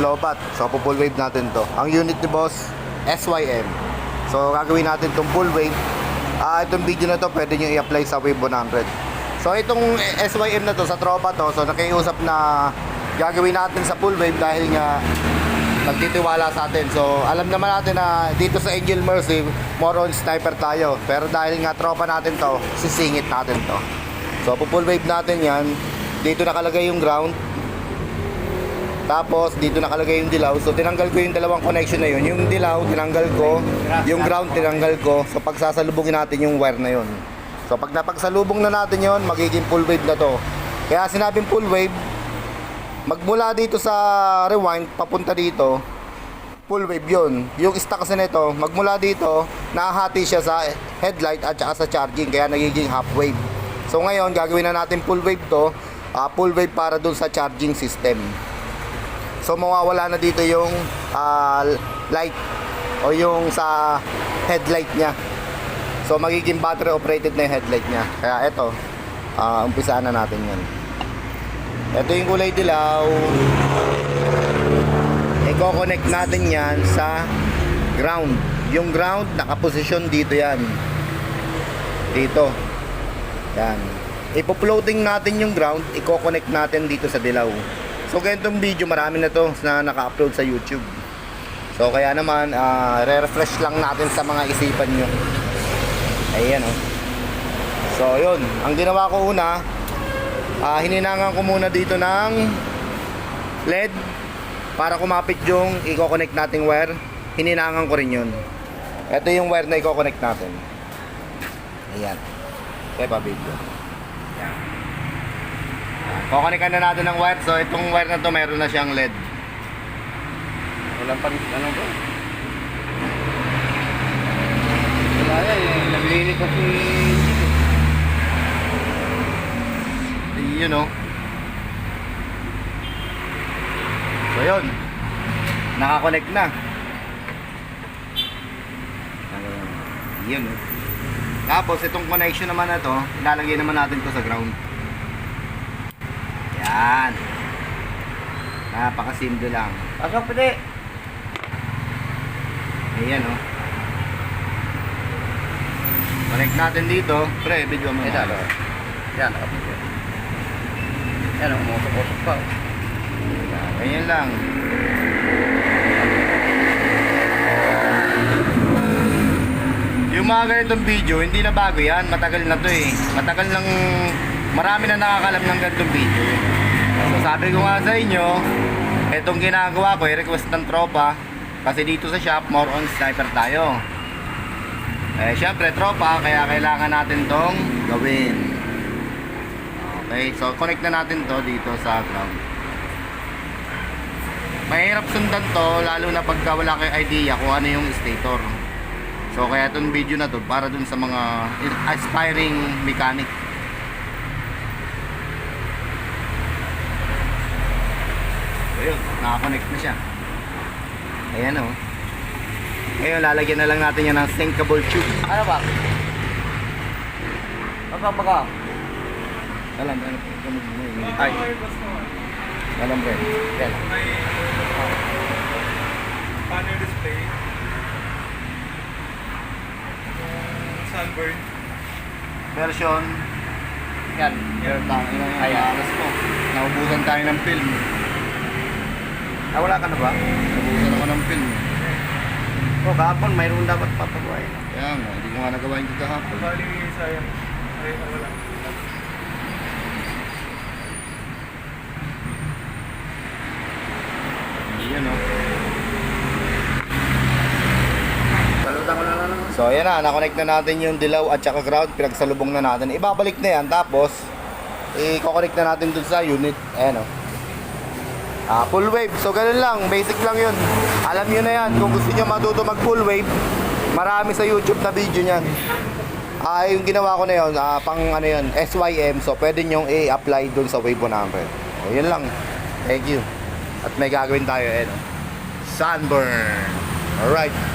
Lobat. So, full wave natin to. Ang unit ni boss, SYM. So, gagawin natin tong full wave. Ah, itong video na to, pwede nyo i-apply sa Wave 100. So, itong SYM na to, sa tropa to, so nakiusap na gagawin natin sa full wave dahil nga nagtitiwala sa atin. So, alam naman natin na dito sa Angel Mercy, more on sniper tayo. Pero dahil nga tropa natin to, sisingit natin to. So, full wave natin yan. Dito nakalagay yung ground. Tapos dito nakalagay yung dilaw. So tinanggal ko yung dalawang connection na yun. Yung dilaw tinanggal ko, yung ground tinanggal ko. So pagsasalubungin natin yung wire na yun. So pag napagsalubong na natin yun, magiging full wave na to. Kaya sinabing full wave, magmula dito sa rewind papunta dito, full wave yun. Yung stock kasi nito, magmula dito, nahati siya sa headlight at saka sa charging, kaya nagiging half wave. So ngayon, gagawin na natin full wave to, ah, full wave para dun sa charging system. So mawawala na dito yung ah, light o yung sa headlight niya. So magiging battery operated na yung headlight niya. Kaya ito, ah, umpisaan na natin yan. Ito yung kulay dilaw. I-connect natin yan sa ground. Yung ground, nakaposisyon dito yan. Dito. Yan. Ipo-floating natin yung ground, i-connect natin dito sa dilaw. So ganitong video, marami na to na naka-upload sa YouTube. So kaya naman, ah, re-refresh lang natin sa mga isipan nyo. Ayan oh. So yun, ang ginawa ko una, ah, hininangan ko muna dito ng LED para kumapit yung i-connect nating wire. Hininangan ko rin yun. Ito yung wire na i-connect natin. Ayan. Kaya pa video. Kukunikan na natin ng wire. So, itong wire na to, meron na siyang LED. Walang pang ano ba? Wala yan eh. Naglinis ko si Yun o. So, yun. Nakakonect na. Yun o. Tapos, itong connection naman na to, ilalagay naman natin to sa ground. Yan. Napakasimple lang. Pasok pwede. Ayan o. Connect natin dito. Pre, video mo. Ito, ito. Yan, nakapit yan. Yan, umusok-usok pa. oh. Yan, Ganyan lang. Yung mga ganitong video, hindi na bago yan. Matagal na to eh. Matagal nang marami na nakakalam ng ganitong video. So sabi ko nga sa inyo, itong ginagawa ko, i-request ng tropa. Kasi dito sa shop, more on sniper tayo. Eh, syempre, tropa, kaya kailangan natin tong gawin. Okay, so connect na natin to dito sa ground. Mahirap sundan to, lalo na pagka wala kayo idea kung ano yung stator. So kaya itong video na to para dun sa mga aspiring mechanic. So yun, nakakonect na siya. Ayan o. Ngayon, lalagyan na lang natin yan ng sinkable tube. Ano ba? Baka, baka. Alam, ano po, mo yun. Ay. Alam ba yun? Yan. Panel display. Sunburn. Version Yan. Air tank na yung Ayan. alas mo. Naubusan tayo ng film. Ah, wala ka na ba? Naubusan ako ng film. O, kahapon, mayroon dapat papagawa eh. Kaya nga, hindi ko nga nagawa yung kahapon. Bali, sayang. Ay, wala. Yan o. Salutan ko na lang. So ayan na, nakonect na natin yung dilaw at saka ground. Pinagsalubong na natin. Ibabalik na yan. Tapos, i-connect na natin dun sa unit. Ayan o. Ah, full wave. So ganun lang. Basic lang yun. Alam nyo na yan. Kung gusto nyo matuto mag full wave, marami sa YouTube na video niyan. Ah, yung ginawa ko na yun, ah, pang ano yun, SYM. So pwede nyo i-apply dun sa Wave 100. So yun lang. Thank you. At may gagawin tayo. O. Sunburn. Alright.